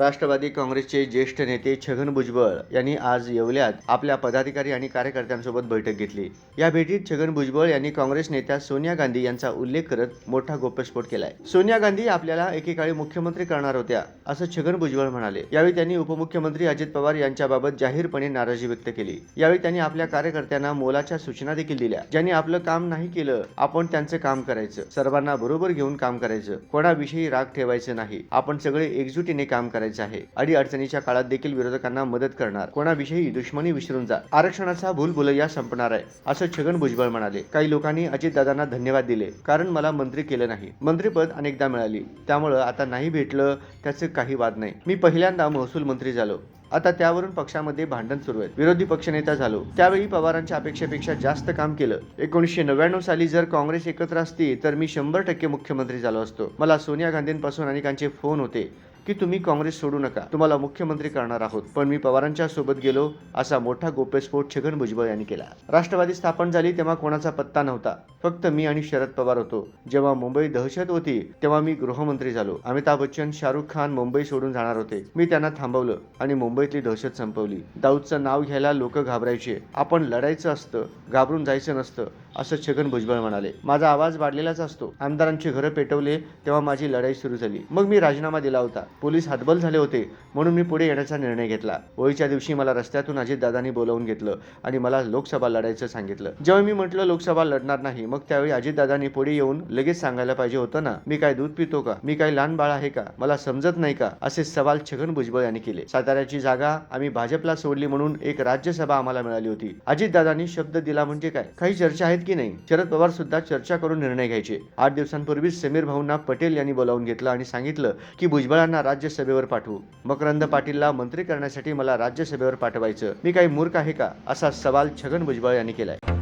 राष्ट्रवादी काँग्रेसचे ज्येष्ठ नेते छगन भुजबळ यांनी आज येवल्यात आपल्या पदाधिकारी आणि कार्यकर्त्यांसोबत बैठक घेतली. या भेटीत छगन भुजबळ यांनी काँग्रेस नेत्या सोनिया गांधी यांचा उल्लेख करत मोठा गोप्यस्फोट केलाय. सोनिया गांधी आपल्याला एकेकाळी मुख्यमंत्री करणार होत्या असं छगन भुजबळ म्हणाले. यावेळी त्यांनी उपमुख्यमंत्री अजित पवार यांच्याबाबत जाहीरपणे नाराजी व्यक्त केली. यावेळी त्यांनी आपल्या कार्यकर्त्यांना मोलाच्या सूचना देखील दिल्या. ज्यांनी आपलं काम नाही केलं आपण त्यांचं काम करायचं. सर्वांना बरोबर घेऊन काम करायचं. कोणाविषयी राग ठेवायचं नाही. आपण सगळे एकजुटीने काम करायचं. आहे. अडी अडचणीच्या काळात देखील विरोधकांना मदत करणार. कोणाविषयी दुश्मनी विसरून जा. आरक्षणाचा भूलभुलैया संपणार आहे असं छगन भुजबळ म्हणाले. काही लोकांनी अजितदादांना धन्यवाद दिले कारण मला मंत्री केलं नाही. मंत्रीपद अनेकदा मिळाली. त्यामुळं आता नाही भेटलं त्याचे काही वाद नाही. मी पहिल्यांदा महसूल मंत्री झालो. आता त्यावरून पक्षामध्ये भांडण सुरू आहे. विरोधी पक्षनेता झालो. त्यावेळी पवारांच्या अपेक्षेपेक्षा जास्त काम केलं. एकोणीसशे नव्याण्णव साली जर काँग्रेस एकत्र असती तर मी शंभर टक्के मुख्यमंत्री झालो असतो. मला सोनिया गांधींपासून अनेकांचे फोन होते. की तुम्ही काँग्रेस सोडू नका. तुम्हाला मुख्यमंत्री करणार आहोत. पण मी पवारांच्या सोबत गेलो असा मोठा गोप्यस्फोट छगन भुजबळ यांनी केला. राष्ट्रवादी स्थापन झाली तेव्हा कोणाचा पत्ता नव्हता. फक्त मी आणि शरद पवार होतो. जेव्हा मुंबई दहशत होती तेव्हा मी गृहमंत्री झालो. अमिताभ बच्चन शाहरुख खान मुंबई सोडून जाणार होते. मी त्यांना थांबवलं आणि मुंबईतली दहशत संपवली. दाऊदचं नाव घ्यायला लोक घाबरायचे. आपण लढायचं असतं घाबरून जायचं नसतं असं छगन भुजबळ म्हणाले. माझा आवाज वाढलेलाच असतो. आमदारांची घरं पेटवले तेव्हा माझी लढाई सुरू झाली. मग मी राजीनामा दिला होता. पोलीस हातबल झाले होते म्हणून मी पुढे येण्याचा निर्णय घेतला. होळीच्या दिवशी मला रस्त्यातून अजितदादांनी बोलावून घेतलं आणि मला लोकसभा लढायचं सांगितलं. जेव्हा मी म्हटलं लोकसभा लढणार नाही मग त्यावेळी अजितदादांनी पुढे येऊन लगेच सांगायला पाहिजे होतं ना? मी काय दूध पितो का? मी काय लहान बाळ आहे का? मला समजत नाही का? असे सवाल छगन भुजबळ यांनी केले. साताऱ्याची जागा आम्ही भाजपला सोडली म्हणून एक राज्यसभा आम्हाला मिळाली होती. अजितदादांनी शब्द दिला म्हणजे काय? काही चर्चा आहेत की नाही? शरद पवार सुद्धा चर्चा करून निर्णय घ्यायचे. आठ दिवसांपूर्वीच समीर भाऊंना पटेल यांनी बोलावून घेतलं आणि सांगितलं की भुजबळांना राज्यसभेवर पाठवू. मकरंद पाटीलला मंत्री करण्यासाठी मला राज्यसभेवर पाठवायचं. मी काही मूर्ख आहे का? असा सवाल छगन भुजबळ यांनी केलाय.